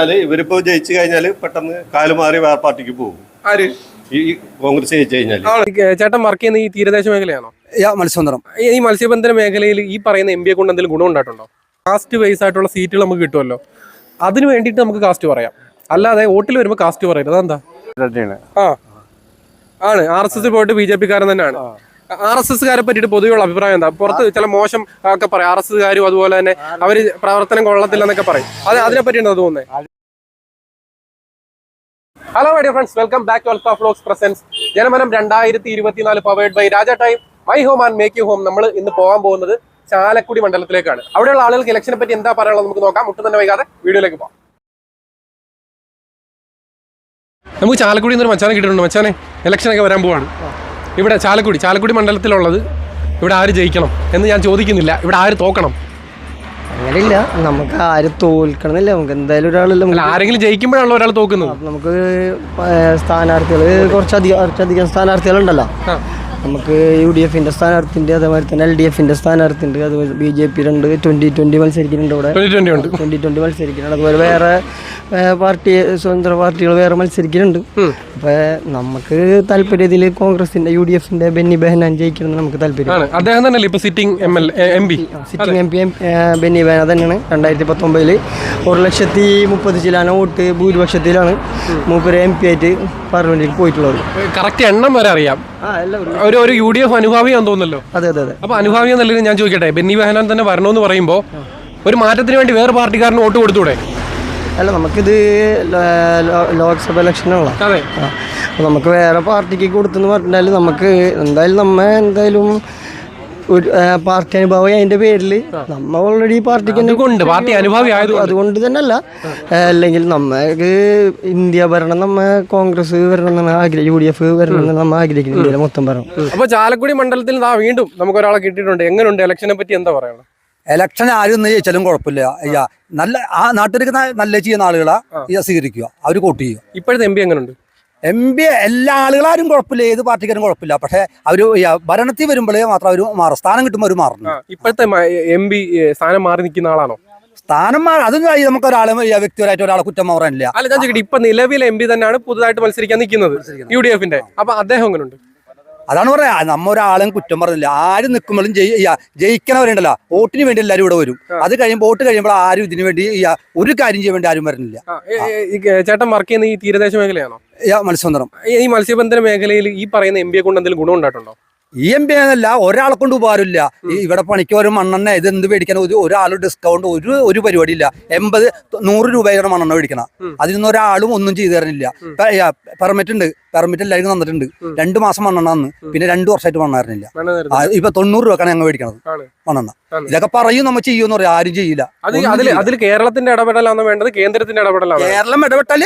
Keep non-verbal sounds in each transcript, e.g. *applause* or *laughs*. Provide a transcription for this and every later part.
കഴിഞ്ഞാൽ ഇവരിപ്പോ ജയിച്ചു കഴിഞ്ഞാൽ പെട്ടെന്ന് കാൽ മാറി വേറെ പാർട്ടിക്ക് പോകും. ആര്? ഈ കോൺഗ്രസ് ജയിച്ചു കഴിഞ്ഞാൽ. ചേട്ടൻ വർക്ക് ചെയ്യുന്ന ഈ തീരദേശ മേഖലയാണോ? യാ മത്സ്യബന്ധനം. ഈ- മത്സ്യബന്ധന മേഖലയിൽ ഈ പറയുന്ന എം പിയെ കൊണ്ട് എന്തെങ്കിലും ഗുണം ഉണ്ടായിട്ടുണ്ടോ? കാസ്റ്റ് ബേസ് ആയിട്ടുള്ള സീറ്റുകൾ നമുക്ക് കിട്ടുമല്ലോ. അതിന് വേണ്ടിയിട്ട് നമുക്ക് കാസ്റ്റ് പറയാം. അല്ലാതെ വോട്ടിൽ വരുമ്പോൾ കാസ്റ്റ് പറയരുത്. അതെന്താ? ആ. ആണ്. ആർ എസ് എസ് പോയിട്ട് ബി ജെ പിക്കാരൻ തന്നെയാണ്. ആർ എസ് എസ്കാരെ പറ്റിയിട്ട് പൊതുവെയുള്ള അഭിപ്രായം എന്താ? പുറത്ത് ചില മോശം ഒക്കെ പറയും. ആർ എസ് എസ്കാരും അതുപോലെ തന്നെ അവർ പ്രവർത്തനം കൊള്ളത്തില്ലെന്നൊക്കെ പറയും. അത് അതിനെ പറ്റിയാണ് തോന്നുന്നത് hello my dear friends welcome back to alpha flox presents Janamanam രണ്ടായിരത്തി ഇരുപത്തിനാല് powered by Raja time my home and make you home നമ്മൾ ഇന്ന് പോകാൻ പോകുന്നത് ചാലക്കുടി മണ്ഡലത്തിലേക്കാണ്. അവിടെയുള്ള ആളുകൾക്ക് ഇലക്ഷനെ പറ്റി എന്താ പറയാനുള്ളത് നമുക്ക് നോക്കാം. മുട്ടും തന്നെ വൈകാതെ വീഡിയോയിലേക്ക് പോകാം. നമുക്ക് ചാലക്കുടി എന്നൊരു മച്ചാനെ കിട്ടിയിട്ടുണ്ട്. മച്ചാനെ ഇലക്ഷനൊക്കെ വരാൻ പോവാണ്. ഇവിടെ ചാലക്കുടി ചാലക്കുടി മണ്ഡലത്തിലുള്ളത് ഇവിടെ ആര് ജയിക്കണം എന്ന് ഞാൻ ചോദിക്കുന്നില്ല. ഇവിടെ ആര് തോക്കണം? അങ്ങനെയില്ല. നമുക്ക് ആര് തോൽക്കണമെന്നില്ല. നമുക്ക് എന്തായാലും ഒരാളല്ല. അല്ല ആരെങ്കിലും ജയിക്കുമ്പോഴാണ് ഒരാൾ തോക്കുന്നത്. നമുക്ക് സ്ഥാനാർത്ഥികൾ കുറച്ചധികം കുറച്ചധികം സ്ഥാനാർത്ഥികളുണ്ടല്ലോ. നമുക്ക് യു ഡി എഫിന്റെ സ്ഥാനാർത്ഥിണ്ട് അതേപോലെ തന്നെ എൽ ഡി എഫിന്റെ സ്ഥാനാർത്ഥിണ്ട് അതുപോലെ ബി ജെ പി രണ്ട് ട്വന്റി ട്വന്റി മത്സരിക്കുന്നുണ്ട് ഇവിടെ. ട്വന്റി ട്വന്റി മത്സരിക്കുന്നുണ്ട്. അതുപോലെ വേറെ പാർട്ടി സ്വതന്ത്ര പാർട്ടികൾ വേറെ മത്സരിക്കുന്നുണ്ട്. അപ്പോൾ നമുക്ക് താല്പര്യം ഇതിൽ കോൺഗ്രസിന്റെ യു ഡി എഫിന്റെ ബെന്നി ബെഹനാൻ ജയിക്കണമെന്ന് നമുക്ക് താല്പര്യം. അദ്ദേഹം തന്നെയല്ലേ ഇപ്പോൾ sitting M L M P sitting M P Benny Behanan തന്നെയാണ് രണ്ടായിരത്തി പത്തൊമ്പതിൽ ഒരു ലക്ഷത്തി മുപ്പത് ചിലാണ് വോട്ട് ഭൂരിപക്ഷത്തിലാണ് മൂപ്പര് എം പി ആയിട്ട് പാർലമെന്റിൽ പോയിട്ടുള്ളത്. കറക്റ്റ് എണ്ണം വരെ അറിയാം. ഒരു ഒരു യു ഡി എഫ് അനുഭാവിയാന്ന് തോന്നുന്നല്ലോ. അതെ അതെ അതെ. അപ്പൊ അനുഭാവി എന്നല്ലേ ഞാൻ ചോദിക്കട്ടെ? ബെന്നി ബെഹനാൻ തന്നെ വരണമെന്ന് പറയുമ്പോൾ ഒരു മാറ്റത്തിന് വേണ്ടി വേറെ പാർട്ടിക്കാരന് വോട്ട് കൊടുത്തൂടെ? അല്ല നമുക്കിത് ലോക്സഭ ഇലക്ഷനാണ് അതെ. നമുക്ക് വേറെ പാർട്ടിക്ക് കൊടുത്തെന്ന് പറഞ്ഞാൽ നമുക്ക് എന്തായാലും നമ്മ എന്തായാലും ഒരു പാർട്ടി അനുഭവം അതിന്റെ പേരിൽ നമ്മ ഓൾറെഡി പാർട്ടിക്ക് അതുകൊണ്ട് പാർട്ടി അനുഭാവി അതുകൊണ്ട് തന്നെ അല്ല അല്ലെങ്കിൽ നമ്മക്ക് ഇന്ത്യ ഭരണം നമ്മ കോൺഗ്രസ് വരണം എന്നാണ് ആഗ്രഹം യു ഡി എഫ് വരണം എന്നാണ് നമ്മ ആഗ്രഹിക്കുന്നത് ഇന്ത്യയിലെ മൊത്തം ഭരണം. അപ്പൊ ചാലക്കുടി മണ്ഡലത്തിൽ വീണ്ടും നമുക്ക് ഒരാളെ കിട്ടിയിട്ടുണ്ട്. എങ്ങനെയുണ്ട് ഇലക്ഷനെ പറ്റി എന്താ പറയണം ഇലക്ഷൻ ആരും ഒന്ന് ജയിച്ചാലും കുഴപ്പമില്ല. അയ്യാ നല്ല ആ നാട്ടിലേക്ക് നല്ല ചെയ്യുന്ന ആളുകളാ സ്വീകരിക്കുക. അവർ വോട്ട് ചെയ്യുക ഇപ്പോഴത്തെ എം പി എങ്ങനെയുണ്ട് എം പി എല്ലാ ആളുകളാരും കുഴപ്പമില്ല. ഏത് പാർട്ടിക്കാരും കുഴപ്പമില്ല. പക്ഷെ അവർ ഭരണത്തിൽ വരുമ്പോഴേ മാത്രം അവർ മാറും. സ്ഥാനം കിട്ടുമ്പോൾ അവർ മാറുന്നു. ഇപ്പോഴത്തെ എം പി സ്ഥാനം മാറി നിൽക്കുന്ന ആളാണോ? സ്ഥാനം മാറി അതും നമുക്ക് ഒരാളെ വ്യക്തിപരമായിട്ട് ഒരാളെ കുറ്റം മാറാനില്ല അല്ല ഞാൻ ചോദിക്കട്ടെ. ഇപ്പൊ നിലവിലെ എം പി തന്നെയാണ് പുതുതായിട്ട് മത്സരിക്കാൻ നിൽക്കുന്നത്. യു ഡി എഫിന്റെ. അപ്പൊ അദ്ദേഹം എങ്ങനെയുണ്ട് അതാണ് പറയാ നമ്മ ഒരാളും കുറ്റം പറഞ്ഞില്ല. ആരും നിൽക്കുമ്പോഴും ജയിക്കണവരുണ്ടല്ലോ. വോട്ടിന് വേണ്ടി എല്ലാവരും ഇവിടെ വരും. അത് കഴിയുമ്പോൾ വോട്ട് കഴിയുമ്പോൾ ആരും ഇതിനു വേണ്ടി ഒരു കാര്യം ചെയ്യാൻ വേണ്ടി ആരും വരുന്നില്ല ചേട്ടൻ വർക്ക് ചെയ്യുന്ന ഈ തീരദേശ മേഖലയാണോ? മത്സ്യബന്ധനം. ഈ- ഈ മത്സ്യബന്ധന മേഖലയിൽ ഈ പറയുന്ന എം പിയെ കൊണ്ട് എന്തെങ്കിലും ഗുണം ഉണ്ടായിട്ടുണ്ടോ? ഇ എം പി എന്നല്ല ഒരാളെ കൊണ്ട് ഉപകാരമില്ല. ഇവിടെ പണിക്ക് ഒരു മണ്ണെണ്ണ ഇത് എന്ത് മേടിക്കാൻ ഒരു ഒരാൾ ഡിസ്കൗണ്ട് ഒരു ഒരു പരിപാടി ഇല്ല എൺപത് നൂറ് രൂപയുടെ മണ്ണെണ്ണ മേടിക്കണം അതിനൊന്നും ഒരാളും ഒന്നും ചെയ്തു തരുന്നില്ല. പെർമിറ്റ് ഉണ്ട്. പെർമിറ്റ് എല്ലാവർക്കും തന്നിട്ടുണ്ട്. രണ്ട് മാസം മണ്ണെണ്ണ തന്നു. പിന്നെ രണ്ട് വർഷമായിട്ട് മണ്ണെണ്ണ തരുന്നില്ല. ഇപ്പൊ തൊണ്ണൂറ് രൂപക്കാണ് ഞങ്ങൾ മേടിക്കണത്. മണ്ണെണ്ണ. ഇതൊക്കെ പറയും നമ്മൾ ചെയ്യുമെന്ന് പറയാം. ആരും ചെയ്യില്ല. അതിൽ കേരളത്തിന്റെ ഇടപെടലാണോ വേണ്ടത്? കേന്ദ്രത്തിന്റെ ഇടപെടലാണ് കേരളം ഇടപെട്ടാൽ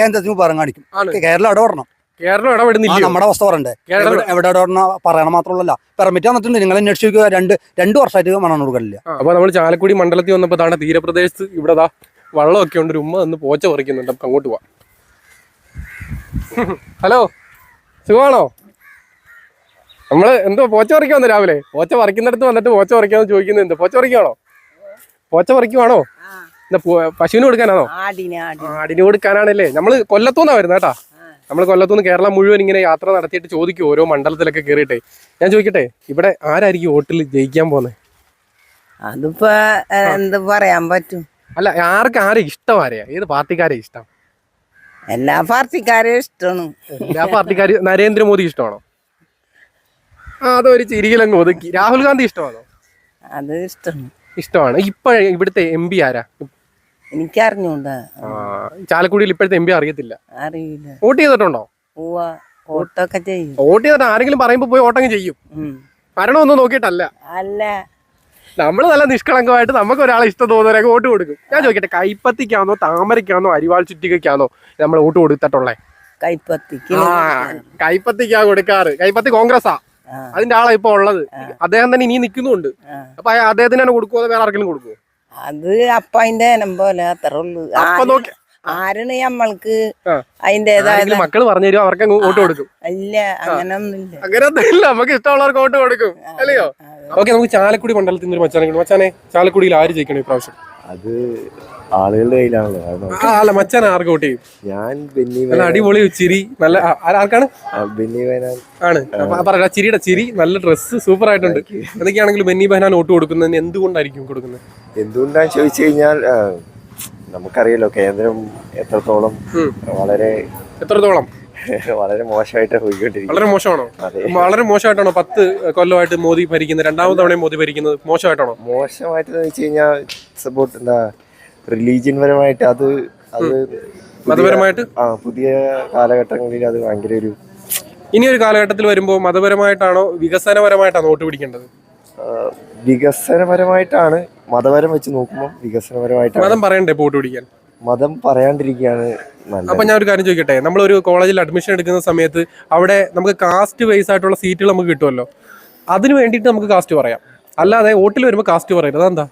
കേന്ദ്രത്തിന് ഉപകാരം കാണിക്കും. കേരളം ഇടപെടണം. കേരളം ഇടപെടുന്നില്ല നമ്മുടെ അവസ്ഥ പറയണ്ടേ. കേരളം- എവിടെ- എവിടെ പറയണ മാത്രമല്ല പെർമിറ്റ് തന്നിട്ടുണ്ട് നിങ്ങൾ അന്വേഷിക്കുക രണ്ട് രണ്ട് വർഷമായിട്ട് മണ്ണെണ്ണ കൊടുക്കലില്ല. അപ്പൊ നമ്മൾ ചാലക്കുടി മണ്ഡലത്തിൽ വന്നപ്പോ തീരപ്രദേശത്ത് ഇവിടെ ദാ വള്ളമൊക്കെ ഉണ്ട്. ഒരു ഉമ്മ നിന്ന് പോച്ച പറിക്കുന്നുണ്ട്. നമുക്ക് അങ്ങോട്ട് പോവാം. ഹലോ? സുഖമാണോ? നമ്മൾ എന്തോ പോച്ച പറിക്കാൻ വന്നു രാവിലെ. പോച്ച പറിക്കുന്നിടത്ത് വന്നിട്ട് പോച്ച പറിക്കാന്ന് ചോദിക്കുന്നത് എന്ത്? പോച്ച പറിക്കുവാണോ? പോച്ച പറിക്കുവാണോ? പശുവിന് കൊടുക്കാനാണോ? ആടിന് കൊടുക്കാനാണല്ലേ. നമ്മൾ കൊല്ലത്തൂന്നാ വരുന്നത് കേട്ടാ. നമ്മൾ കൊല്ലത്തുനിന്ന് കേരളം മുഴുവൻ ഇങ്ങനെ യാത്ര നടത്തിയിട്ട് ചോദിക്കും ഓരോ മണ്ഡലത്തിലൊക്കെ കയറിയിട്ടെ ഞാൻ ചോദിക്കട്ടെ ഇവിടെ ആരായിരിക്കും വോട്ടിൽ ജയിക്കാൻ പോകുന്നത് അതിപ്പോ എന്ത് പറയാൻ പറ്റും? അല്ല ആർക്ക് ആരെ ഇഷ്ടം ആരെയാ ഏത് പാർട്ടിക്കാരെ ഇഷ്ടം? എല്ലാ പാർട്ടിക്കാരെയും ഇഷ്ടമാണ്. എല്ലാ പാർട്ടിക്കാർ നരേന്ദ്രമോദി ഇഷ്ടമാണോ? ആ അതൊരു ചിരിയിലങ്ങ് ഒതുക്കി. രാഹുൽ ഗാന്ധി ഇഷ്ടമാണോ? അത് ഇഷ്ടമാണ്. ഇഷ്ടമാണ്. ഇപ്പഴേ ഇവിടുത്തെ എം പി ആരാ? എനിക്കറിഞ്ഞൂടാ. ആ, ചാലക്കുടിയിൽ ഇപ്പോഴത്തെ എം പി അറിയത്തില്ല. അറിയില്ല. വോട്ട് ചെയ്തിട്ടുണ്ടോ? വോട്ടൊക്കെ ചെയ്യും. വോട്ട് ചെയ്തിട്ട് ആരെങ്കിലും പറയുമ്പോ പോയി വോട്ടങ്ങ് ചെയ്യും. മരണമൊന്നും നോക്കിയിട്ടല്ല. അല്ല. നമ്മൾ നല്ല നിഷ്കളങ്കമായിട്ട് നമുക്ക് ഒരാളെ ഇഷ്ടം തോന്നുന്നവരൊക്കെ വോട്ട് കൊടുക്കും. ഞാൻ ചോദിക്കട്ടെ കൈപ്പത്തിക്കാന്നോ താമരക്കാന്നോ അരിവാൾ ചുറ്റികയ്ക്കാന്നോ നമ്മൾ വോട്ട് കൊടുത്തിട്ടുള്ളേ? കൈപ്പത്തിക്ക് ആ കൈപ്പത്തിക്കാ കൊടുക്കാറ്. കൈപ്പത്തി കോൺഗ്രസാ അതിന്റെ ആളാ ഇപ്പൊ ഉള്ളത്. അദ്ദേഹം തന്നെ ഇനി നിൽക്കുന്നുണ്ട്. അപ്പൊ അദ്ദേഹത്തിന് അദ്ദേഹത്തിനാണ് കൊടുക്കുമോ വേറെ ആർക്കെങ്കിലും കൊടുക്കുമോ അത് അപ്പതിന്റെ ഇനം പോലെ അത്ര ഉള്ളു. അപ്പൊ ആരാണ് നമ്മൾക്ക്. അതിന്റേതായ മക്കൾ പറഞ്ഞു തരും അവർക്ക് വോട്ട് കൊടുക്കും. ഇല്ല അങ്ങനൊന്നുമില്ല. നമുക്ക് ഇഷ്ടമുള്ളവർക്ക് വോട്ട് കൊടുക്കും. അല്ലയോ? ഓക്കെ നമുക്ക് ചാലക്കുടി മണ്ഡലത്തിൽ നിന്ന് ഒരു മച്ചാനെ മച്ചാനെ ചാലക്കുടിയിൽ ആര് ജയിക്കണം ഇപ്രാവശ്യം അത് ആളുകളുടെ കയ്യിലാണല്ലോ. അത് നമുക്ക് ആ, അല്ല മച്ചാൻ ആർക്ക് വോട്ട് ചെയ്യും? ഞാൻ ബെന്നി നല്ല അടിപൊളി ചിരി നല്ല ആ, ആ- ആർക്കാണ്? ആ, ബെന്നി ബഹനാൻ ആണ്. പറയടാ ചിരിയുടെ ചിരി നല്ല ഡ്രസ്സ് സൂപ്പർ ആയിട്ടുണ്ട്. എന്തൊക്കെയാണെങ്കിലും ബെന്നി ബെഹനാൻ വോട്ട് കൊടുക്കുന്നതിന് എന്തുകൊണ്ടായിരിക്കും കൊടുക്കുന്നത്? എന്തുകൊണ്ടാന്ന് ചോദിച്ചു കഴിഞ്ഞാൽ ആ, നമുക്കറിയാലോ കേന്ദ്രം എത്രത്തോളം വളരെ എത്രത്തോളം? *laughs* വളരെ മോശമായിട്ട് പോയിക്കൊണ്ടിരിക്കും വളരെ മോശമാണോ? വളരെ മോശമായിട്ടാണോ പത്ത് കൊല്ലമായിട്ട് മോദി ഭരിക്കുന്നത് രണ്ടാമത് തവണയും മോദി ഭരിക്കുന്നത് മോശമായിട്ടാണോ? മോശമായിട്ട് വെച്ച് കഴിഞ്ഞാൽ സപ്പോർട്ട് എന്താ റിലീജിയൻ പരമായിട്ട് അത് അത് മതപരമായിട്ട്? ആ പുതിയ കാലഘട്ടങ്ങളിൽ അത് ഭയങ്കര ഒരു ഇനി ഒരു കാലഘട്ടത്തിൽ വരുമ്പോൾ മതപരമായിട്ടാണോ വികസനപരമായിട്ടാണോ വോട്ട് പിടിക്കേണ്ടത്? വികസനപരമായിട്ടാണ് മതപരം വെച്ച് നോക്കുമ്പോൾ വികസനപരമായിട്ടാണ്. മതം പറയണ്ടേ വോട്ട് പിടിക്കാൻ? മതം പറയാണ്ടിരിക്കുകയാണ് അപ്പൊ ഞാൻ ഒരു കാര്യം ചോദിക്കട്ടെ? നമ്മളൊരു കോളേജിൽ അഡ്മിഷൻ എടുക്കുന്ന സമയത്ത് അവിടെ നമുക്ക് കാസ്റ്റ് വൈസ് ആയിട്ടുള്ള സീറ്റുകൾ നമുക്ക് കിട്ടുമല്ലോ? അതിന് വേണ്ടിയിട്ട് നമുക്ക് കാസ്റ്റ് പറയാം. അല്ലാതെ വോട്ടിൽ വരുമ്പോൾ കാസ്റ്റ് പറയരുത്. അതെന്താ?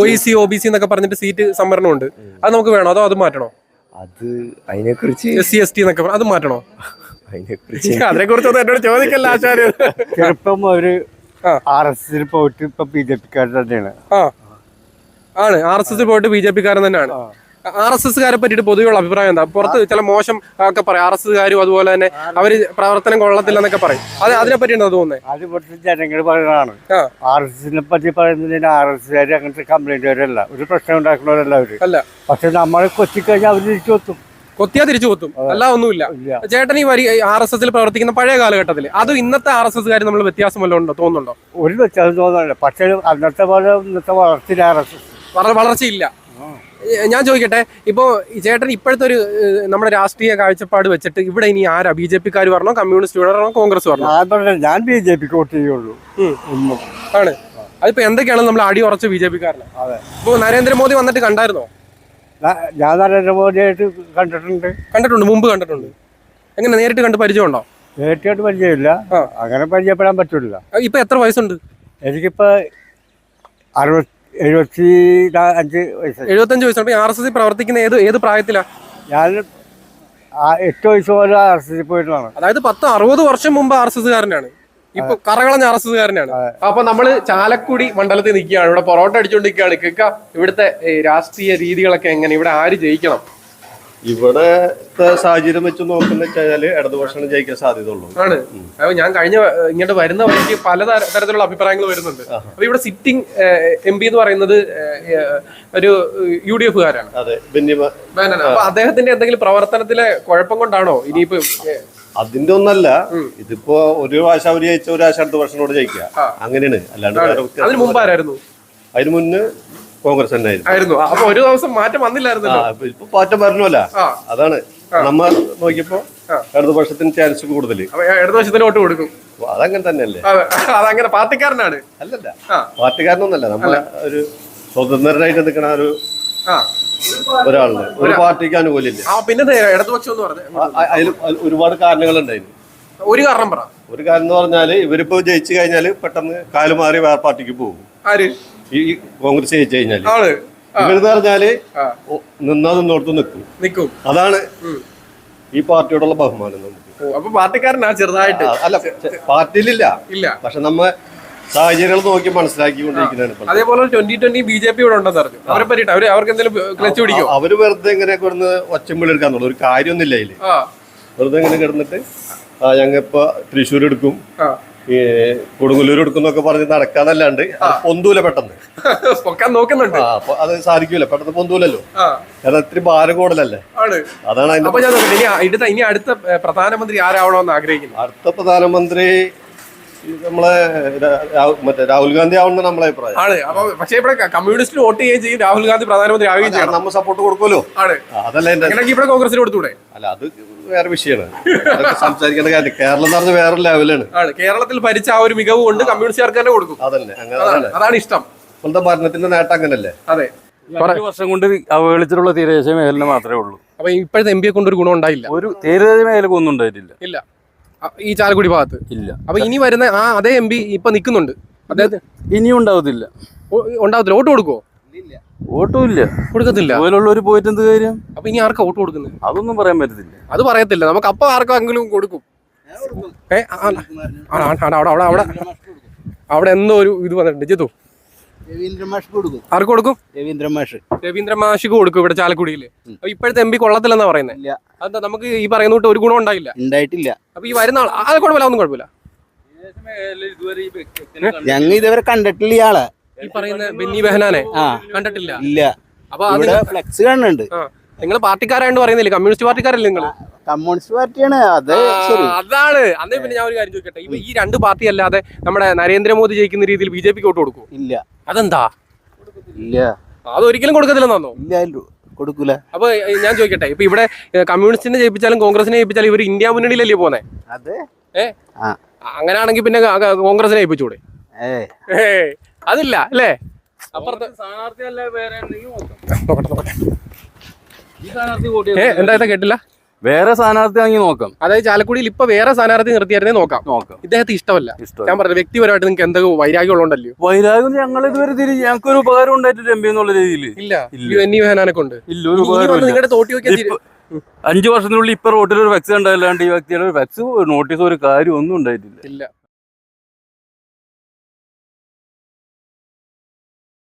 O C O B C എന്നൊക്കെ പറഞ്ഞിട്ട് സീറ്റ് സംവരണമുണ്ട്. അത് നമുക്ക് വേണോ? അതോ അത് മാറ്റണോ? അത് അതിനെക്കുറിച്ച് എസ് സി എസ് ടി എന്നൊക്കെ അത് മാറ്റണോ? അതിനെക്കുറിച്ച് അതിനെ കുറിച്ചൊന്നും എന്നോട് ചോദിക്കല്ല ആചാര്യ ചെറുപ്പം ഒരു. ആർ എസ് പോയിട്ട് ഇപ്പൊ ബി ജെ പിക്കാർ തന്നെയാണ്. ആണ്. ആർ എസ് എസ് പോയിട്ട് ബി ജെ പിക്കാരൻ തന്നെയാണ്. ആർ എസ് എസ്കാരെ പറ്റിയിട്ട് പൊതുവെയുള്ള അഭിപ്രായം എന്താ? പുറത്ത് ചില മോശം ഒക്കെ പറയും. ആർ എസ് എസ്കാരും അതുപോലെ തന്നെ അവർ പ്രവർത്തനം കൊള്ളത്തില്ലെന്നൊക്കെ പറയും. അത് അതിനെ പറ്റി എന്താ തോന്നുന്നത് അത് ഇവിടുത്തെ ജനങ്ങൾ പറയുന്നതാണ്. ആർ എസ് എസിനെ പറ്റി പറയുന്നതിന് ആർ എസ് കാര് അങ്ങനത്തെ കംപ്ലൈന്റുകാരല്ല ഒരു പ്രശ്നം ഉണ്ടാക്കുന്നവരല്ല അവർ. അല്ല. പക്ഷെ നമ്മൾ കൊച്ചിക്കഴിഞ്ഞാൽ അവർ തിരിച്ചു വെത്തും കൊത്തിയാ തിരിച്ചു കൊത്തും. അല്ല ഒന്നുമില്ല. ചേട്ടൻ ഈ വരി ആർ എസ് എസിൽ പ്രവർത്തിക്കുന്ന പഴയ കാലഘട്ടത്തിൽ അത് ഇന്നത്തെ ആർ എസ് എസ്കാർ നമ്മൾ വ്യത്യാസം വല്ലതും ഉണ്ടോ? തോന്നുന്നുണ്ടോ? ഒരു വ്യത്യാസം തോന്നുന്നില്ല. പക്ഷേ അന്നത്തെ പോലെ ഇന്നത്തെ വളർത്തില്ല ആർ എസ് എസ് വളർച്ചയില്ല. ഞാൻ ചോദിക്കട്ടെ ഇപ്പോ ഈ ചേട്ടൻ ഇപ്പോഴത്തെ ഒരു നമ്മുടെ രാഷ്ട്രീയ കാഴ്ചപ്പാട് വെച്ചിട്ട് ഇവിടെ ഇനി ആരാ? ബി ജെ പിക്കാർ പറഞ്ഞോ കമ്മ്യൂണിസ്റ്റ് പറഞ്ഞോ കോൺഗ്രസ് പറഞ്ഞോ ഞാൻ ബി ജെ പിക്ക് വോട്ട് ചെയ്യുള്ളൂ. ആണ്. അതിപ്പോ എന്തൊക്കെയാണ് നമ്മൾ അടി ഉറച്ച് ബി ജെ പിക്കാരനെ? ഇപ്പൊ നരേന്ദ്രമോദി വന്നിട്ട് കണ്ടായിരുന്നോ? ഞാൻ നരേന്ദ്രമോദിയായിട്ട് കണ്ടിട്ടുണ്ട്. കണ്ടിട്ടുണ്ട് മുമ്പ് കണ്ടിട്ടുണ്ട്. എങ്ങനെ നേരിട്ട് കണ്ട് പരിചയമുണ്ടോ? നേരിട്ട് പരിചയമില്ല. അങ്ങനെ പരിചയപ്പെടാൻ പറ്റില്ല ഇപ്പൊ എത്ര വയസ്സുണ്ട്? എനിക്കിപ്പോ അറുപത്തി എഴുപത്തി അഞ്ച് വയസ്സ്. എഴുപത്തഞ്ച് വയസ്സുണ്ട് ആർ എസ് എസ് പ്രവർത്തിക്കുന്ന ഏത് ഏത് പ്രായത്തിലാണ് ഞാൻ എട്ട് വയസ്സ് പോലെ ആർ എസ് എസ് പോയിട്ടുള്ളതാണ്. അതായത് പത്ത് അറുപത് വർഷം മുമ്പ് ആർ എസ് എസ്കാരനാണ് ഇപ്പൊ കറകളഞ്ഞ ആർ എസ് എസ്കാരനാണ് അപ്പൊ നമ്മൾ ചാലക്കുടി മണ്ഡലത്തിൽ നിൽക്കുകയാണ്. ഇവിടെ പൊറോട്ട അടിച്ചുകൊണ്ടിരിക്കുകയാണ് കേൾക്കാം ഇവിടുത്തെ രാഷ്ട്രീയ രീതികളൊക്കെ എങ്ങനെ? ഇവിടെ ആര് ജയിക്കണം? ഇവിടത്തെ സാഹചര്യം വെച്ച് നോക്കുന്ന വെച്ചാൽ ഇടതുപക്ഷമാണ് ജയിക്കാൻ സാധ്യത ഉള്ളൂ ആണ് അപ്പൊ ഞാൻ കഴിഞ്ഞ ഇങ്ങോട്ട് വരുന്ന വഴിക്ക് പല തരത്തിലുള്ള അഭിപ്രായങ്ങൾ വരുന്നുണ്ട്. അപ്പൊ ഇവിടെ സിറ്റിംഗ് എം പി എന്ന് പറയുന്നത് ഒരു യു ഡി എഫുകാരാണ്. അപ്പൊ അദ്ദേഹത്തിന്റെ എന്തെങ്കിലും പ്രവർത്തനത്തിലെ കുഴപ്പം കൊണ്ടാണോ ഇനിയിപ്പോ അതിന്റെ ഒന്നല്ല ഇതിപ്പോ ഒരു ആശ അവർ ജയിച്ച ഒരു ആശ അടുത്ത വർഷത്തോട് ജയിക്കുക. അങ്ങനെയാണ്. അല്ലാണ്ട് അതിന് മുമ്പ് ആരായിരുന്നു? അതിന് മുന്നേ കോൺഗ്രസ് തന്നെ ആയിരുന്നു. അപ്പൊ ഒരു ദിവസം മാറ്റം വന്നില്ലായിരുന്നല്ലോ? ആ, ഇപ്പൊ മാറ്റം വരണമല്ല. അതാണ് നമ്മ നോക്കിയപ്പോ ഇടതുപക്ഷത്തിന് ചാൻസ് കൂടുതൽ ഇടതുപക്ഷത്തിന് വോട്ട് കൊടുക്കും. അതങ്ങനെ തന്നെയല്ലേ? അതെ. അതങ്ങനെ പാർട്ടിക്കാരനാണ്. അല്ലല്ല. പാർട്ടിക്കാരനൊന്നല്ല. നമ്മളെ ഒരു സ്വതന്ത്രനായിട്ട് നിൽക്കണ ഒരു ഒരാളിന് ഒരു പാർട്ടിക്ക് അനുകൂലില്ല പിന്നെ ഇടതുപക്ഷം എന്ന് പറഞ്ഞു. അതിൽ ഒരുപാട് കാരണങ്ങളുണ്ടായിരുന്നു. ഒരു കാരണം പറ. ഒരു കാരണം എന്ന് പറഞ്ഞാൽ ഇവരിപ്പോ ജയിച്ചു കഴിഞ്ഞാൽ പെട്ടെന്ന് കാലുമാറി വേറെ പാർട്ടിക്ക് പോകും. ആര്? ഈ കോൺഗ്രസ് ജയിച്ചു കഴിഞ്ഞാൽ ആൾ ഇവരെന്ന് പറഞ്ഞാൽ നിന്നാ നിന്നോടത്ത് നിൽക്കും നിക്കും. അതാണ് ഈ പാർട്ടിയോടുള്ള ബഹുമാനം നമുക്ക് അപ്പൊ പാർട്ടിക്കാരനാ ചെറുതായിട്ട്. അല്ല പാർട്ടിയിലില്ല. ഇല്ല. പക്ഷെ നമ്മ സാഹചര്യങ്ങൾ നോക്കി മനസ്സിലാക്കിക്കൊണ്ടിരിക്കുന്നതാണ്. അതേപോലെ twenty twenty B J P ഇവിടെ ഉണ്ടെന്ന് പറഞ്ഞു. അവരെ പറ്റിട്ട് അവർ അവർക്ക് എന്തെങ്കിലും ക്ലച്ച് പിടിക്കോ അവർ വെറുതെ ഇങ്ങനെ കിടന്ന് ഒച്ചമ്പിളി എടുക്കാന്നുള്ളൂ. ഒരു കാര്യമൊന്നുമില്ല അതിൽ. വെറുതെ ഇങ്ങനെ കിടന്നിട്ട് ഞങ്ങൾ ഞങ്ങ ഇപ്പൊ തൃശ്ശൂർ എടുക്കും. ഈ കൊടുങ്ങല്ലൂർ എടുക്കും എന്നൊക്കെ പറഞ്ഞ് നടക്കാന്നല്ലാണ്ട് ഒന്നുമില്ല പെട്ടെന്ന്. പൊക്കാൻ നോക്കുന്നുണ്ട്. അത് സാധിക്കൂല? പെട്ടെന്ന് പൊന്തൂലല്ലോ. കാരണം ഇത്തിരി ഭാരം കൂടുതലല്ലേ അതാണ് അപ്പൊ ഞാൻ നോക്കട്ടെ ഇനി അടുത്ത ഇനി അടുത്ത ഏ, പ്രധാനമന്ത്രി ആരാവണമെന്ന് ആഗ്രഹിക്കുന്നു? അടുത്ത പ്രധാനമന്ത്രി നമ്മളെ മറ്റേ രാഹുൽ ഗാന്ധി ആവണം നമ്മളെ അഭിപ്രായം. ആണ്. അപ്പൊ പക്ഷേ ഇവിടെ കമ്മ്യൂണിസ്റ്റ് വോട്ട് ചെയ്യുകയും ചെയ്യും രാഹുൽ ഗാന്ധി പ്രധാനമന്ത്രി ആവുകയും ചെയ്യണം. നമ്മൾ സപ്പോർട്ട് കൊടുക്കുമല്ലോ. ആണ്. അതല്ല എന്റെ ഇവിടെ കോൺഗ്രസിന് കൊടുത്തൂടെ? അല്ല അത് വേറെ വിഷയമാണ്. സംസാരിക്കേണ്ട കാര്യം. കേരളം എന്ന് പറഞ്ഞ വേറെ ലെവലാണ് കേരളത്തിൽ ഭരിച്ച ആ ഒരു മികവ് കൊണ്ട് കമ്മ്യൂണിസ്റ്റുകാർക്ക് തന്നെ കൊടുക്കും. അതന്നെ അതാണ് ഇഷ്ടം. ഇപ്പോഴത്തെ ഭരണത്തിന്റെ നേട്ടം അങ്ങനല്ലേ? അതെ. അഞ്ച് വർഷം കൊണ്ട് അവഹേളിച്ചിട്ടുള്ള തീരദേശ മേഖല മാത്രമേ ഉള്ളൂ. അപ്പൊ ഇപ്പോഴത്തെ എം പിയെ കൊണ്ട് ഒരു ഗുണം ഉണ്ടായില്ല. ഒരു തീരദേശ മേഖലക്ക് ഒന്നും ഉണ്ടായിട്ടില്ല. ഇല്ല. അ- ഈ ചാലക്കുടി ഭാഗത്ത്. ഇല്ല. അപ്പൊ ഇനി വരുന്ന ആ അതേ എം പി ഇപ്പൊ നിൽക്കുന്നുണ്ട് അദ്ദേഹത്തിന് ഇനിയും ഉണ്ടാവത്തില്ല. ഓ- ഉണ്ടാവത്തില്ല. വോട്ട് കൊടുക്കുവോ? വോട്ടും ഇല്ല. കൊടുക്കത്തില്ല. അതുപോലുള്ളവർ പോയിട്ട് എന്ത് കാര്യം? അപ്പൊ ഇനി ആർക്കാ വോട്ട് കൊടുക്കുന്നത്? അതൊന്നും പറയാൻ പറ്റത്തില്ല. അത് പറയത്തില്ല. നമുക്ക് അപ്പൊ ആർക്കെങ്കിലും കൊടുക്കും. ഏ ആ, ആ, ആ, അവിടെ അവിടെ അവിടെ. അവിടെ എന്തോ ഒരു ഇത് വന്നിട്ടുണ്ട്. ജിത്തു രവീന്ദ്രൻ മാഷ് കൊടുക്കും. ആർക്ക് കൊടുക്കും? രവീന്ദ്ര മാഷ്. രവീന്ദ്ര മാഷിക്ക് കൊടുക്കും ഇവിടെ ചാലക്കുടിയിൽ. അപ്പൊ ഇപ്പോഴത്തെ എം പി കൊള്ളത്തില്ലെന്നാ പറയുന്നത് ഇല്ല. അതെന്താ നമുക്ക് ഈ പറയുന്ന തൊട്ട് ഒരു ഗുണം ഉണ്ടായില്ല? ഉണ്ടായിട്ടില്ല. അപ്പൊ ഈ വരുന്ന ആൾ അത് കുഴപ്പമില്ല ഒന്നും കുഴപ്പമില്ല. ഞങ്ങൾ ഇതുവരെ കണ്ടിട്ടില്ല ഇയാളെ ഈ പറയുന്ന ബെന്നി ബെഹനാനെ കണ്ടിട്ടില്ല? ഇല്ല. അപ്പൊ ഇവിടെ ഫ്ലെക്സ് കാണുന്നുണ്ട്. നിങ്ങൾ പാർട്ടിക്കാരായിട്ട് പറയുന്നില്ല? കമ്മ്യൂണിസ്റ്റ് പാർട്ടിക്കാരല്ലേ നിങ്ങൾ കമ്മ്യൂണിസ്റ്റ് പാർട്ടിയാണ്. അത് ശരി. അതാണ്. അന്നേ പിന്നെ ഞാൻ ഒരു കാര്യം ചോദിക്കട്ടെ. ഇപ്പൊ ഈ രണ്ട് പാർട്ടി അല്ലാതെ നമ്മുടെ നരേന്ദ്രമോദി ജയിക്കുന്ന രീതിയിൽ ബി ജെ പിക്ക് വോട്ട് കൊടുക്കും ഇല്ല. അതെന്താ? ഇല്ല. അതൊരിക്കലും കൊടുക്കത്തില്ലെന്നോ ഇല്ല കൊടുക്കൂല. അപ്പൊ ഞാൻ ചോദിക്കട്ടെ. ഇപ്പൊ ഇവിടെ കമ്മ്യൂണിസ്റ്റിനെ ജയിപ്പിച്ചാലും കോൺഗ്രസിനെ ജയിപ്പിച്ചാലും ഇവർ ഇന്ത്യ മുന്നണിയിലല്ലേ പോന്നെ? അതെ? ഏ? ആ. അങ്ങനെയാണെങ്കിൽ പിന്നെ കോൺഗ്രസിനെ ജയിപ്പിച്ചൂടെ? അതില്ല അല്ലേ? അപ്പുറത്തെ. നോക്കട്ടെ നോക്കട്ടെ സ്ഥാനാർത്ഥി വോട്ട്? ഏ എന്താ കേട്ടില്ല? വേറെ സ്ഥാനാർത്ഥി വാങ്ങി നോക്കാം. അതായത് ചാലക്കുടിയിൽ ഇപ്പൊ വേറെ സ്ഥാനാർത്ഥി നിർത്തിയായിരുന്നേ നോക്കാം. നോക്കാം. ഇദ്ദേഹത്തെ ഇഷ്ടമല്ല. ഇഷ്ടം ഞാൻ പറഞ്ഞു വ്യക്തിപരമായിട്ട് നിങ്ങൾക്ക് എന്തൊക്കെ വൈരാഗ്യം ഉള്ളതല്ലോ വൈരാഗ്യം ഞങ്ങൾ ഇതുവരെ തിരി ഞങ്ങൾക്ക് ഒരു ഉപകാരം ഉണ്ടായിട്ടില്ല എം പി എന്നുള്ള രീതിയിൽ. ഇല്ല. എന്നെ വേഹാനെ കൊണ്ട് ഇല്ല ഒരു ഉപകാരം നിങ്ങളുടെ തോട്ടി ഇപ്പൊ അഞ്ചു വർഷത്തിനുള്ളിൽ ഇപ്പൊ റോട്ടിൽ ഒരു വ്യക്തി ഉണ്ടായില്ലാണ്ട് ഈ വ്യക്തിയുടെ ഒരു വ്യക്തി നോട്ടീസ് ഒരു കാര്യം ഒന്നും ഉണ്ടായിട്ടില്ല. ഇല്ല.